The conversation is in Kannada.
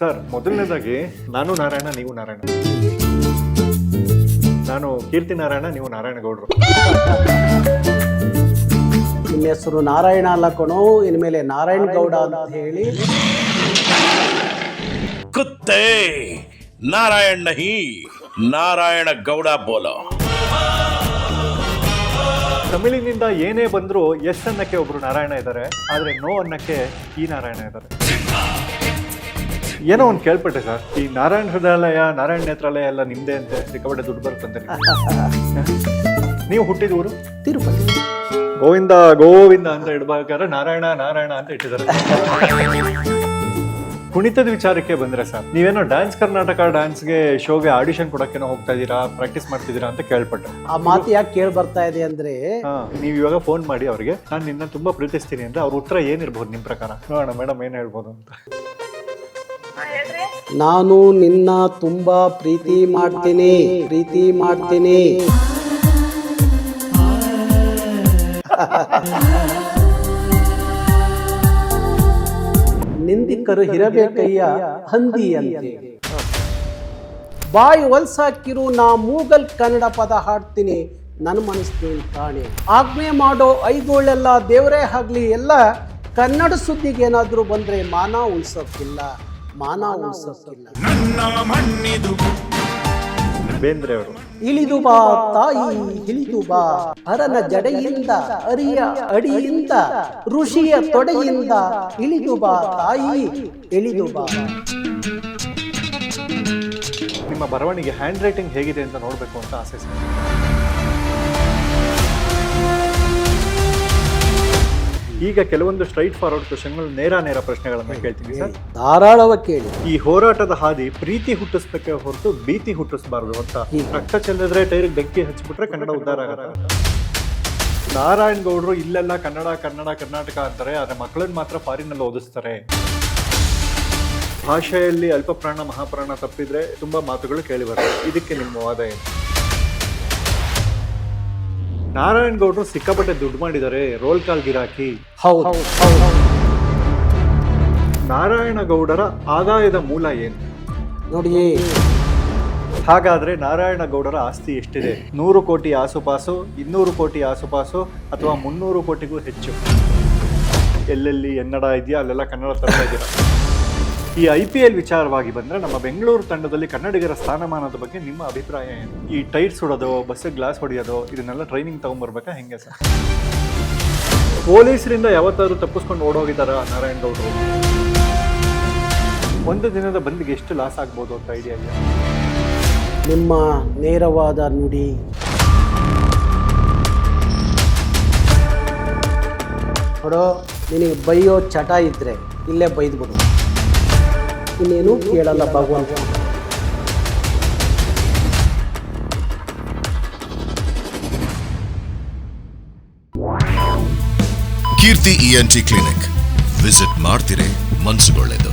ಸರ್ ಮೊದಲನೇದಾಗಿ ನಾನು ನಾರಾಯಣ ನೀವು ನಾರಾಯಣ. ನಾನು ಕೀರ್ತಿ ನಾರಾಯಣ ನೀವು ನಾರಾಯಣ ಗೌಡ್ರು ನಿಮ್ಮ ಹೆಸರು ನಾರಾಯಣ ಅಲ್ಲ ಇನ್ಮೇಲೆ ನಾರಾಯಣ ಗೌಡ ಅಂತ ಹೇಳಿ. ಕುತ್ತೆ ನಾರಾಯಣ ನಹಿ ನಾರಾಯಣ ಗೌಡ ಬೋಲೋ. ತಮಿಳಿನಿಂದ ಏನೇ ಬಂದರೂ ಎಸ್ ಅನ್ನಕ್ಕೆ ಒಬ್ರು ನಾರಾಯಣ ಇದ್ದಾರೆ ಆದರೆ ನೋ ಅನ್ನಕ್ಕೆ ಈ ನಾರಾಯಣ ಇದ್ದಾರೆ. ಏನೋ ಒಂದು ಕೇಳ್ಪಟ್ಟೆ ಸರ್. ಈ ನಾರಾಯಣ ಹೃದಯಾಲಯ ನಾರಾಯಣ ನೇತ್ರಾಲಯ ಎಲ್ಲ ನಿಮ್ದೇ ಅಂತೆ. ಸಿಕ್ಕಾಪಟ್ಟೆ ದುಡ್ಡು ಬರುತ್ತಂತೆ ನಿಮ್ಗೆ. ನೀವು ಹುಟ್ಟಿದ ಊರು? ತಿರುಪತಿ. ಗೋವಿಂದ ಗೋವಿಂದ ಅಂತ ಇಡ್ಬೇಕಾದ್ರೆ ನಾರಾಯಣ ನಾರಾಯಣ ಅಂತ ಇಟ್ಟಿದ್ದಾರೆ. ಕುಣಿತದ ವಿಚಾರಕ್ಕೆ ಬಂದ್ರೆ ಸರ್ ನೀವೇನೋ ಡ್ಯಾನ್ಸ್ ಕರ್ನಾಟಕ ಡ್ಯಾನ್ಸ್ಗೆ ಶೋಗೆ ಆಡಿಷನ್ ಕೊಡಕ್ಕೇನೋ ಹೋಗ್ತಾ ಇದ್ದೀರಾ ಪ್ರಾಕ್ಟೀಸ್ ಮಾಡ್ತಿದ್ದೀರಾ ಅಂತ ಕೇಳ್ಪಟ್ಟೆ. ಆ ಮಾತು ಯಾಕೆ ಕೇಳಿ ಬರ್ತಾ ಇದೆ ಅಂದ್ರೆ ಹಾ ನೀವು ಇವಾಗ ಫೋನ್ ಮಾಡಿ ಅವ್ರಿಗೆ. ನಾನು ನಿನ್ನ ತುಂಬಾ ಪ್ರೀತಿಸ್ತೀನಿ ಅಂದ್ರೆ ಅವ್ರ ಉತ್ತರ ಏನಿರ್ಬೋದು ನಿಮ್ ಪ್ರಕಾರ? ನೋಡೋಣ ಮೇಡಮ್ ಏನ್ ಹೇಳ್ಬೋದು ಅಂತ. ನಾನು ನಿನ್ನ ತುಂಬಾ ಪ್ರೀತಿ ಮಾಡ್ತೀನಿ ಪ್ರೀತಿ ಮಾಡ್ತೀನಿ. ನಿಂದಿಕರು ಹಿರಬೇಕಯ್ಯ ಹಂದಿ ಅಂತೆ ಬಾಯಿ ಹೊಲ್ಸಾಕಿರು ನಾ ಮೂಗಲ್ ಕನ್ನಡ ಪದ ಹಾಡ್ತೀನಿ ನನ್ನ ಮನಸ್ಸಿನ ತಾಣೆ ಆಜ್ಞೆ ಮಾಡೋ ಐಗೋಳೆಲ್ಲ ದೇವರೇ ಆಗ್ಲಿ, ಎಲ್ಲ ಕನ್ನಡ ಸುದ್ದಿಗೆ ಏನಾದರೂ ಬಂದ್ರೆ ಮಾನ ಉಳ್ಸೋಕ್ಕಿಲ್ಲ. ಮಾನ ಮಣ್ಣಿದು. ಬೇಂದ್ರೆ ಅವರು ಇಳಿದು ಬಾ ತಾಯಿ ಇಳಿದು ಬಾ. ಹರನ ಜಡೆಯಿಂದ ಅರಿಯ ಅಡಿಯಿಂದ ಋಷಿಯ ತೊಡೆಯಿಂದ ಇಳಿದು ಬಾ ತಾಯಿ ಇಳಿದು ಬಾ. ನಿಮ್ಮ ಬರವಣಿಗೆ ಹ್ಯಾಂಡ್ ರೈಟಿಂಗ್ ಹೇಗಿದೆ ಅಂತ ನೋಡ್ಬೇಕು ಅಂತ ಆಸೆ ಈಗ ಕೆಲವೊಂದು ಸ್ಟ್ರೈಟ್ ಫಾರ್ವರ್ಡ್ ಕ್ವಶನ್ಗಳು ನೇರ ನೇರ ಪ್ರಶ್ನೆಗಳನ್ನು ಕೇಳ್ತೀನಿ ಸರ್. ಧಾರಾಳವಾಗಿ ಕೇಳಿ. ಈ ಹೋರಾಟದ ಹಾದಿ ಪ್ರೀತಿ ಹುಟ್ಟಿಸ್ಬೇಕೆ ಹೊರತು ಭೀತಿ ಹುಟ್ಟಿಸಬಾರದು ಅಂತ ರಕ್ತ ಚೆಲ್ಲಿದ್ರೆ ಟೈರಿಗೆ ಬೆಂಕಿ ಹಚ್ಚಿಬಿಟ್ರೆ ಕನ್ನಡ ಉದ್ಧಾರ ಆಗುತ್ತೆ. ನಾರಾಯಣ್ ಗೌಡರು ಇಲ್ಲೆಲ್ಲ ಕನ್ನಡ ಕನ್ನಡ ಕರ್ನಾಟಕ ಅಂತಾರೆ ಆದರೆ ಮಕ್ಕಳನ್ನ ಮಾತ್ರ ಫಾರಿನಲ್ಲಿ ಓದಿಸ್ತಾರೆ. ಭಾಷೆಯಲ್ಲಿ ಅಲ್ಪಪ್ರಾಣ ಮಹಾಪ್ರಾಣ ತಪ್ಪಿದ್ರೆ ತುಂಬಾ ಮಾತುಗಳು ಕೇಳಿ ಬರ್ತವೆ. ಇದಕ್ಕೆ ನಿಮ್ಮ ವಾದ ಏನು? ನಾರಾಯಣ್ ಗೌಡ್ರು ಸಿಕ್ಕಾಪಟ್ಟೆ ದುಡ್ಡು ಮಾಡಿದ್ದಾರೆ ರೋಲ್ ಕಾಲ್ ಗಿರಾಕಿ. ಹೌದು. ನಾರಾಯಣ ಗೌಡರ ಆದಾಯದ ಮೂಲ ಏನು? ನೋಡಿ. ಹಾಗಾದ್ರೆ ನಾರಾಯಣ ಗೌಡರ ಆಸ್ತಿ ಎಷ್ಟಿದೆ? ನೂರು ಕೋಟಿ ಆಸುಪಾಸು ಇನ್ನೂರು ಕೋಟಿ ಆಸುಪಾಸು ಅಥವಾ ಮುನ್ನೂರು ಕೋಟಿಗೂ ಹೆಚ್ಚು? ಎಲ್ಲೆಲ್ಲಿ ಎನ್ನಡ ಇದೆಯಾ ಅಲ್ಲೆಲ್ಲ ಕನ್ನಡ ತರ್ತಾ ಇದ್ದೀರಾ? ಈ ಐ ಪಿ ಎಲ್ ವಿಚಾರವಾಗಿ ಬಂದ್ರೆ ನಮ್ಮ ಬೆಂಗಳೂರು ತಂಡದಲ್ಲಿ ಕನ್ನಡಿಗರ ಸ್ಥಾನಮಾನದ ಬಗ್ಗೆ ನಿಮ್ಮ ಅಭಿಪ್ರಾಯ ಏನು? ಈ ಟೈರ್ ಸುಡೋದು ಬಸ್ಸಿಗೆ ಗ್ಲಾಸ್ ಹೊಡೆಯೋದು, ಇದನ್ನೆಲ್ಲ ಟ್ರೈನಿಂಗ್ ತಗೊಂಡ್ಬರ್ಬೇಕಾ ಹೆಂಗೆ ಸರ್? ಪೊಲೀಸರಿಂದ ಯಾವತ್ತಾದ್ರು ತಪ್ಪಿಸ್ಕೊಂಡು ಓಡೋಗಿದ್ದಾರಾ ನಾರಾಯಣ್ ಗೌಡರು? ಒಂದು ದಿನದ ಬಂದಿಗೆ ಎಷ್ಟು ಲಾಸ್ ಆಗ್ಬೋದು ಅಂತ ಐಡಿಯಾ ಇದೆ ನಿಮ್ಮ ನೇರವಾದ ನುಡಿ. ನೋಡೋ, ನಿನಗೆ ಬೈಯೋ ಚಟ ಇದ್ರೆ ಇಲ್ಲೇ ಬೈದ್ಬಿಡು. ಇನ್ನೇನು ಕೇಳಲ್ಲ ಭಗವಂತ. ಕೀರ್ತಿ ಇಎನ್ಟಿ ಕ್ಲಿನಿಕ್ ವಿಸಿಟ್ ಮಾಡ್ತಿರೇ ಮನ್ಸುಗೊಳ್ಳೆದು.